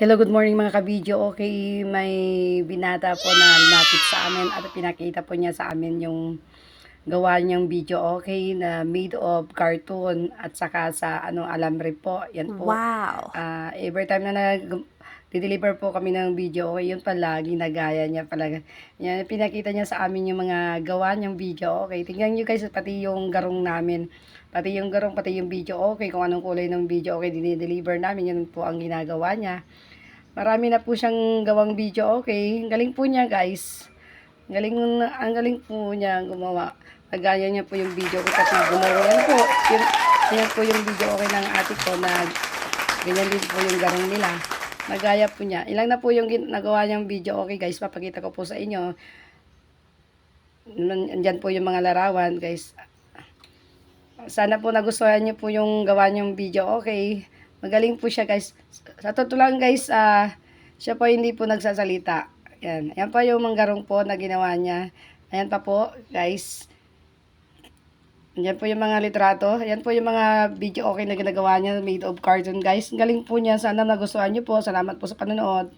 Hello, good morning mga kabidyo. Okay, may binata po na lumapit sa amin at pinakita po niya sa amin yung gawa niyang video okay na made of cartoon at saka sa ano alambre po. Yan po. Wow. Ah, every time na nag deliver po kami ng video, okay, yun pala, ginagaya niya pala. Yan, pinakita niya sa amin yung mga gawa niyang video, okay. Tingnan niyo guys, pati yung garong namin. Pati yung garong, pati yung video, okay. Kung anong kulay ng video, okay, dinideliver namin. Yun po ang ginagawa niya. Marami na po siyang gawang video, okay. Galing po niya, guys. Galing, ang galing po niya gumawa. Nagaya niya po yung video ko, pati gumawa. Yan po, yun, yan po yung video, okay, ng ate ko na ganyan din po yung garong nila. Nagaya po niya. Ilang na po yung nagawa niyang video, okay, guys. Papakita ko po sa inyo. Andyan po yung mga larawan, guys. Sana po nagustuhan niyo po yung gawa niyong video, okay. Magaling po siya, guys. Sa totoo lang, guys, ah, siya po hindi po nagsasalita. Yan. Yan pa yung manggarong po na ginawa niya. Ayan pa po, guys. Yan po yung mga litrato. Yan po yung mga video okay na ginagawa niya made of cartoon, guys. Galing po niya. Sana nagustuhan niyo po. Salamat po sa panonood.